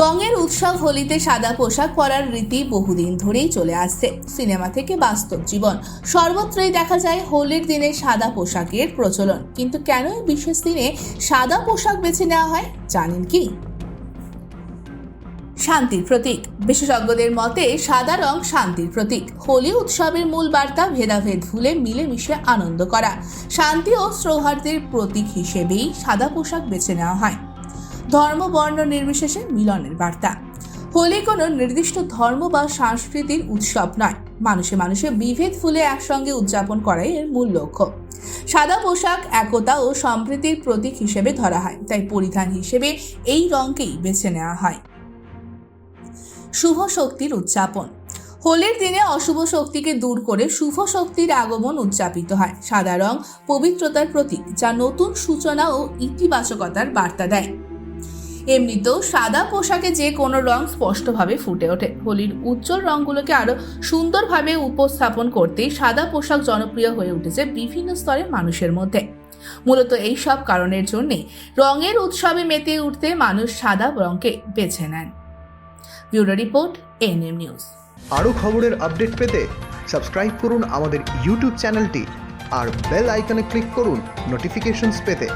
রঙের উৎসব হোলিতে সাদা পোশাক পরার রীতি বহুদিন ধরেই চলে আসছে। সিনেমা থেকে বাস্তব জীবন। সর্বত্রই দেখা যায় হোলির দিনে সাদা পোশাকের প্রচলন। কিন্তু কেন এই বিশেষ দিনে সাদা পোশাক বেছে নেওয়া হয়, জানেন কি? শান্তির প্রতীক। বিশেষজ্ঞদের মতে, সাদা রং শান্তির প্রতীক। হোলি উৎসবের মূল বার্তা ভেদাভেদ ভুলে মিলেমিশে আনন্দ করা। শান্তি ও সৌহার্দ্যের প্রতীক হিসেবেই সাদা পোশাক বেছে নেওয়া হয়। ধর্ম, বর্ণ নির্বিশেষে মিলনের বার্তা। হোলি কোনো নির্দিষ্ট ধর্ম বা সংস্কৃতির উৎসব নয়। মানুষে মানুষে বিভেদ ফুলে একসঙ্গে উদযাপন করাই এর মূল লক্ষ্য। সাদা পোশাক, একতা ও সম্প্রীতির প্রতীক হিসেবে ধরা হয়। তাই পরিধান হিসেবে এই রঙকেই বেছে নেওয়া হয়। শুভ শক্তির উদযাপন। হোলির দিনে অশুভ শক্তিকে দূর করে শুভ শক্তির আগমন উদযাপিত হয়। সাদা রং পবিত্রতার প্রতীক, যা নতুন সূচনা ও ইতিবাচকতার বার্তা দেয়। এমনিতেও সাদা পোশাকে যে কোনো রং স্পষ্টভাবে ফুটে ওঠে। হোলির উজ্জ্বল রঙগুলোকে আরও সুন্দরভাবে উপস্থাপন করতেই সাদা পোশাক জনপ্রিয় হয়ে উঠেছে বিভিন্ন স্তরের মানুষের মধ্যে। মূলত এই সব কারণের জন্যে রঙের উৎসবে মেতে উঠতে মানুষ সাদা রঙকে বেছে নেন। Bureau report NM news. আরও খবরের আপডেট পেতে সাবস্ক্রাইব করুন আমাদের ইউটিউব চ্যানেলটি আর বেল আইকনে ক্লিক করুন নোটিফিকেশনস পেতে।